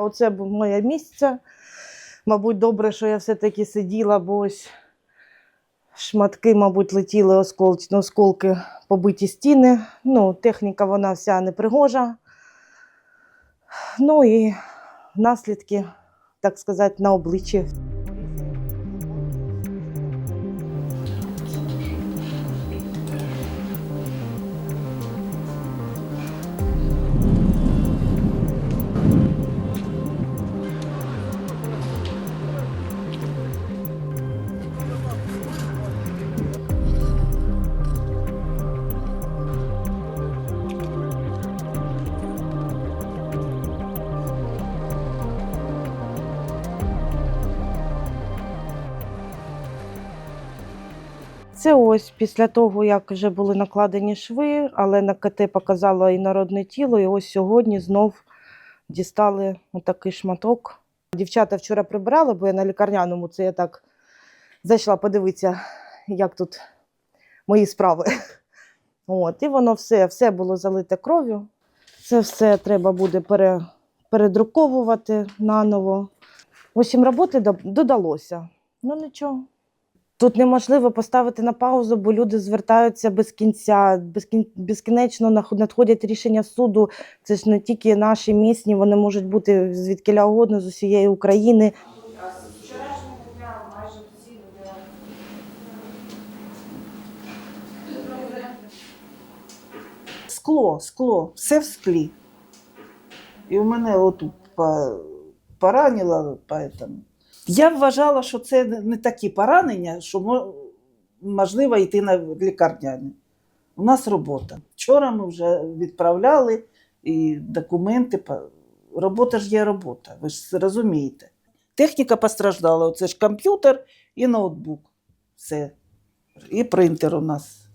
Оце б моє місце. Мабуть, добре, що я все-таки сиділа, бо ось шматки, мабуть, летіли осколки, осколки побиті стіни. Ну, техніка вона вся непригожа. Ну і наслідки, так сказати, на обличчі. Це ось після того, як вже були накладені шви, але на КТ показало інородне тіло, і ось сьогодні знов дістали отакий шматок. Дівчата вчора прибирали, бо я на лікарняному це я так зайшла подивитися, як тут мої справи. От, і воно все, все було залите кров'ю. Це все треба буде пере, передруковувати наново. В роботи додалося. Ну нічого. Тут неможливо поставити на паузу, бо люди звертаються без кінця, безкінечно надходять рішення суду. Це ж не тільки наші місні, вони можуть бути звідкиля угодно з усієї України. Скло, скло, все в склі. І в мене отут по- поранило. Поэтому. Я вважала, що це не- такі поранення, що можливо йти на лікарняні. У нас робота. Вчора ми вже відправляли і документи. Робота ж є робота, ви ж розумієте. Техніка постраждала, оце ж комп'ютер і ноутбук. Все. І принтер у нас.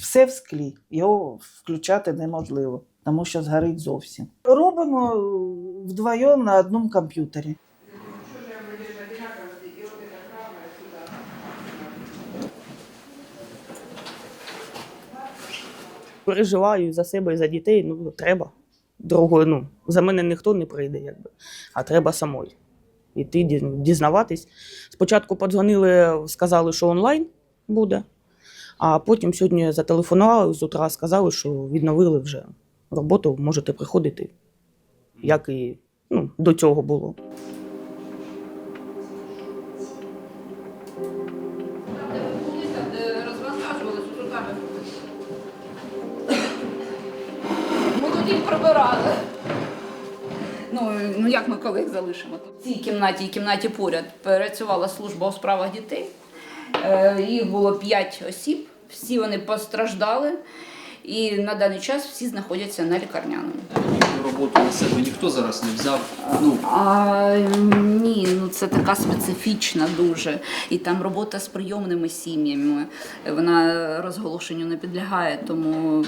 Все в склі. Його включати неможливо, тому що згорить зовсім. Робимо вдвоєм на одному комп'ютері. Переживаю за себе і за дітей. Ну треба. Другої, ну за мене ніхто не прийде, якби, а треба самой. Іти дізнаватись. Спочатку подзвонили, сказали, що онлайн буде, а потім сьогодні зателефонували з утра, сказали, що відновили вже роботу, можете приходити, як і ну, до цього було. Ми прибирали. Ну, ну як ми коли їх залишимо? В цій кімнаті і кімнаті поряд працювала служба у справах дітей. Е, Їх було 5 осіб, всі вони постраждали, і на даний час всі знаходяться на лікарняному. роботу на себе ніхто зараз не взяв. Ну, А, ні, ну це така специфічна дуже. І там робота з прийомними сім'ями. Вона розголошенню не підлягає, тому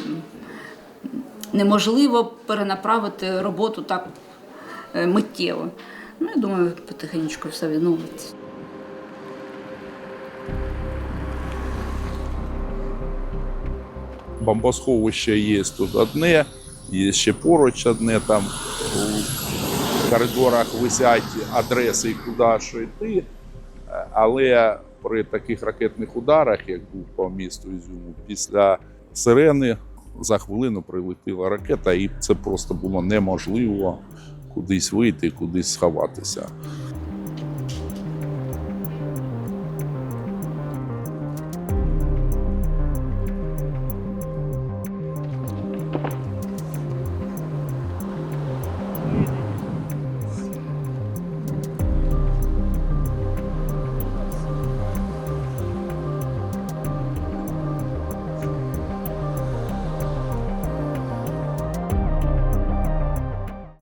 неможливо перенаправити роботу так е, миттєво. Ну, я думаю, потихеньку все відновиться. бомбосховище є тут одне, є ще поруч одне там у коридорах висять адреси, куди що йти. Але при таких ракетних ударах, як був по місту Ізюму, після сирени за хвилину прилетіла ракета, і це просто було неможливо кудись вийти, кудись сховатися.